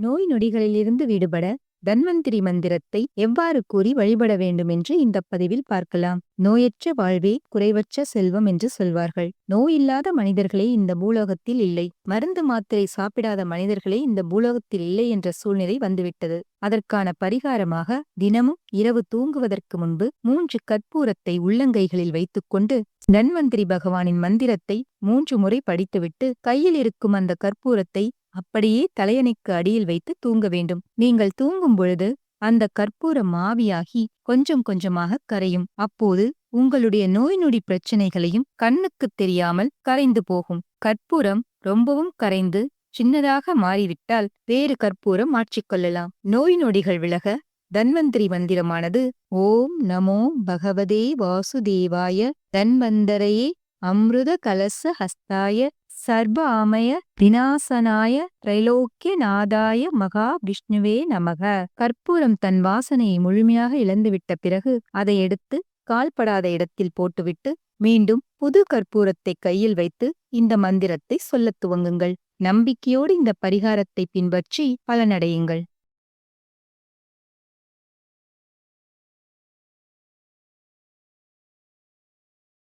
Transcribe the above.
நோய் நொடிகளிலிருந்து விடுபட தன்வந்திரி மந்திரத்தை எவ்வாறு கூறி வழிபட வேண்டும் என்று இந்த பதிவில் பார்க்கலாம். நோயற்ற வாழ்வே குறைவற்ற செல்வம் என்று சொல்வார்கள். நோய் இல்லாத மனிதர்களே இந்த பூலோகத்தில் இல்லை. மருந்து மாத்திரை சாப்பிடாத மனிதர்களே இந்த பூலோகத்தில் இல்லை என்ற சூழ்நிலை வந்துவிட்டது. அதற்கான பரிகாரமாக தினமும் இரவு தூங்குவதற்கு முன்பு மூன்று கற்பூரத்தை உள்ளங்கைகளில் வைத்துக்கொண்டு தன்வந்திரி பகவானின் மந்திரத்தை மூன்று முறை படித்துவிட்டு கையில் இருக்கும் அந்த கற்பூரத்தை அப்படியே தலையணைக்கு அடியில் வைத்து தூங்க வேண்டும். நீங்கள் தூங்கும் பொழுது அந்த கற்பூரம் ஆவியாகி கொஞ்சம் கொஞ்சமாக கரையும். அப்போது உங்களுடைய நோய் நொடி பிரச்சனைகளையும் கண்ணுக்குத் தெரியாமல் கரைந்து போகும். கற்பூரம் ரொம்பவும் கரைந்து சின்னதாக மாறிவிட்டால் வேறு கற்பூரம் மாற்றிக்கொள்ளலாம் நோய் நொடிகள் விலக தன்வந்திரி மந்திரமானது ஓம் நமோ பகவதே வாசுதேவாய தன்வந்தரையே அம்ருத கலச ஹஸ்தாய சர்வ ஆமய விநாசனாய திரைலோக்கிய நாதாய மகா விஷ்ணுவே நமக. கற்பூரம் தன் வாசனையை முழுமையாக இழந்துவிட்ட பிறகு அதை எடுத்து கால்படாத இடத்தில் போட்டுவிட்டு மீண்டும் புது கற்பூரத்தை கையில் வைத்து இந்த மந்திரத்தை சொல்லத் துவங்குங்கள். நம்பிக்கையோடு இந்த பரிகாரத்தை பின்பற்றி பலனடையுங்கள்.